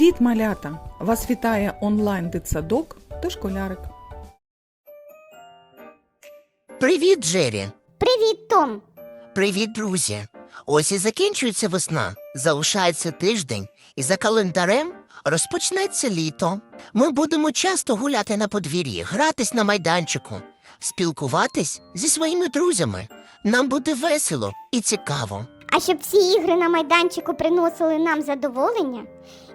Привіт, малята! Вас вітає онлайн дитсадок та школярик. Привіт, Джері. Привіт, Том. Привіт, друзі. Ось і закінчується весна. Залишається тиждень, і за календарем розпочнеться літо. Ми будемо часто гуляти на подвір'ї, гратись на майданчику, спілкуватись зі своїми друзями. Нам буде весело і цікаво. А щоб ці ігри на майданчику приносили нам задоволення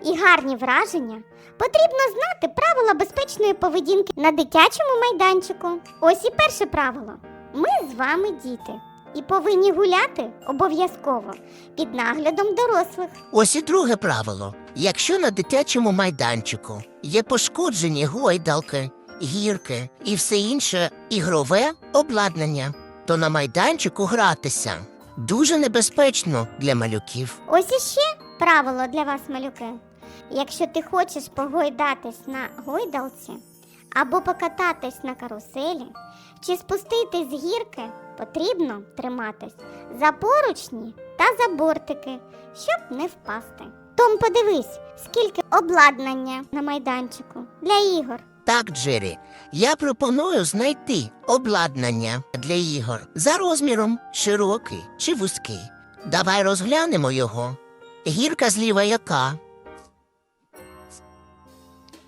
і гарні враження, потрібно знати правила безпечної поведінки на дитячому майданчику. Ось і перше правило. Ми з вами діти і повинні гуляти обов'язково під наглядом дорослих. Ось і друге правило: якщо на дитячому майданчику є пошкоджені гойдалки, гірки і все інше ігрове обладнання, то на майданчику гратися дуже небезпечно для малюків. Ось іще правило для вас, малюки. Якщо ти хочеш погойдатись на гойдалці або покататись на каруселі чи спуститись з гірки, потрібно триматись за поручні та за бортики, щоб не впасти. Том, подивись, скільки обладнання на майданчику для ігор. Так, Джері, я пропоную знайти обладнання для ігор за розміром широкий чи вузький. Давай розглянемо його. Гірка зліва яка?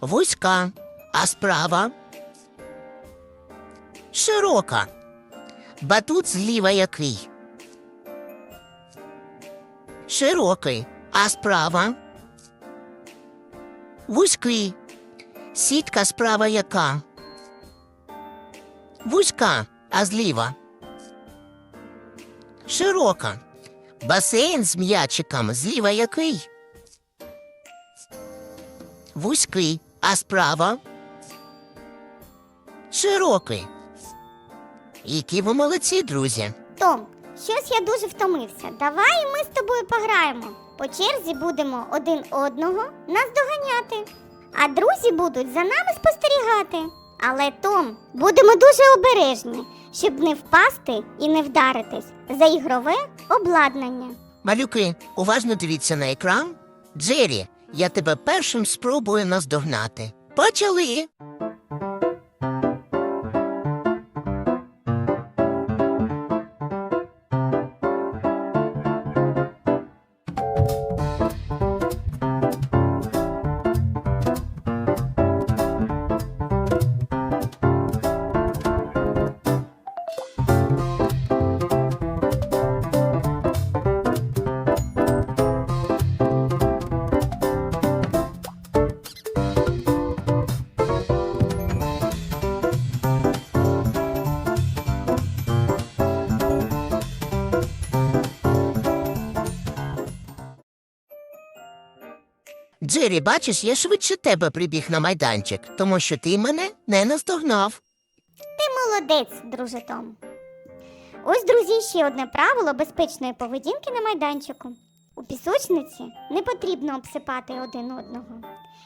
Вузька, а справа? Широка. Батут зліва який? Широкий, а справа? Вузький. Сітка справа яка? Вузька, а зліва. Широка. Басейн з м'ячиком зліва який? Вузький, а справа? Широкий. Які ви молодці, друзі. Том, щось я дуже втомився. Давай ми з тобою пограємо. По черзі будемо один одного наздоганяти, а друзі будуть за нами спостерігати. Але Том, будемо дуже обережні, щоб не впасти і не вдаритись за ігрове обладнання. Малюки, уважно дивіться на екран. Джері, я тебе першим спробую наздогнати. Почали. Джері, бачиш, я швидше тебе прибіг на майданчик, тому що ти мене не наздогнав. Ти молодець, друже Том. Ось, друзі, ще одне правило безпечної поведінки на майданчику. У пісочниці не потрібно обсипати один одного.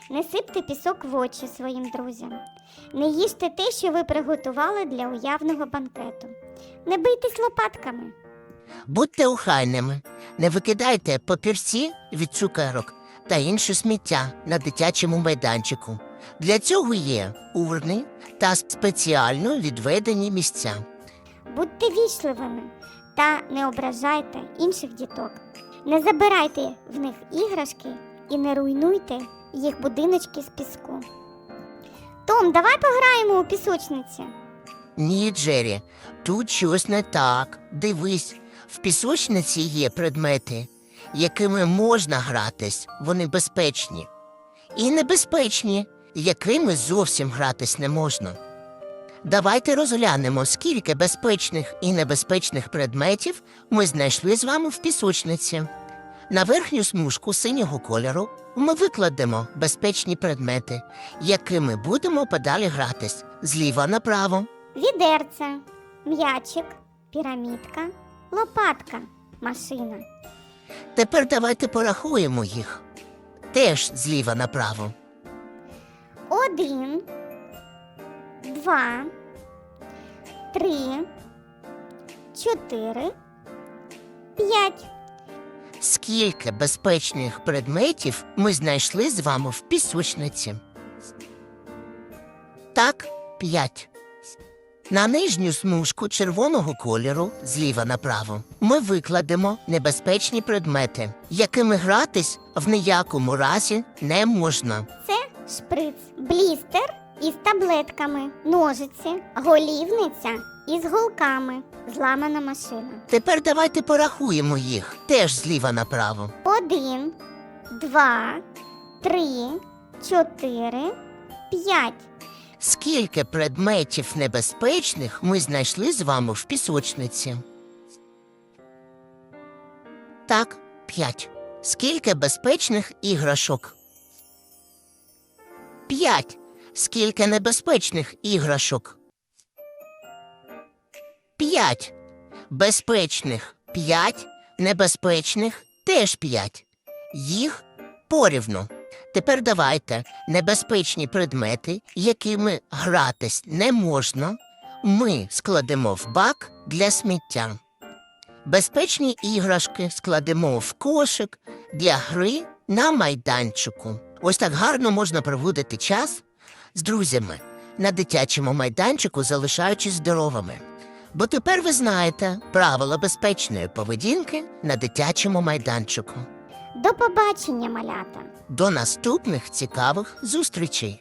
Не сипте пісок в очі своїм друзям. Не їжте те, що ви приготували для уявного банкету. Не бийтесь лопатками. Будьте охайними, не викидайте папірці від цукерок та інше сміття на дитячому майданчику. Для цього є урни та спеціально відведені місця. Будьте вічливими та не ображайте інших діток. Не забирайте в них іграшки і не руйнуйте їх будиночки з піску. Том, давай пограємо у пісочниці. Ні, Джері, тут щось не так. Дивись, в пісочниці є предмети, якими можна гратись, вони безпечні. І небезпечні, якими зовсім гратись не можна. Давайте розглянемо, скільки безпечних і небезпечних предметів ми знайшли з вами в пісочниці. На верхню смужку синього кольору ми викладемо безпечні предмети, якими будемо подалі гратись зліва направо. Відерце, м'ячик, пірамідка, лопатка, машина. Тепер давайте порахуємо їх. Теж зліва направо. Один, два, три, чотири, п'ять. Скільки безпечних предметів ми знайшли з вами в пісочниці? Так, п'ять. На нижню смужку червоного кольору зліва направо ми викладемо небезпечні предмети, якими гратись в ніякому разі не можна. Це шприц, блістер із таблетками, ножиці, голівниця із голками, зламана машина. Тепер давайте порахуємо їх теж зліва направо. Один, два, три, чотири, п'ять. Скільки предметів небезпечних ми знайшли з вами в пісочниці? Так, п'ять. Скільки безпечних іграшок? П'ять. Скільки небезпечних іграшок? П'ять. Безпечних п'ять, небезпечних теж п'ять. Їх порівну. Тепер давайте небезпечні предмети, якими гратись не можна, ми складемо в бак для сміття. Безпечні іграшки складемо в кошик для гри на майданчику. Ось так гарно можна проводити час з друзями на дитячому майданчику, залишаючись здоровими. Бо тепер ви знаєте правила безпечної поведінки на дитячому майданчику. До побачення, малята! До наступних цікавих зустрічей!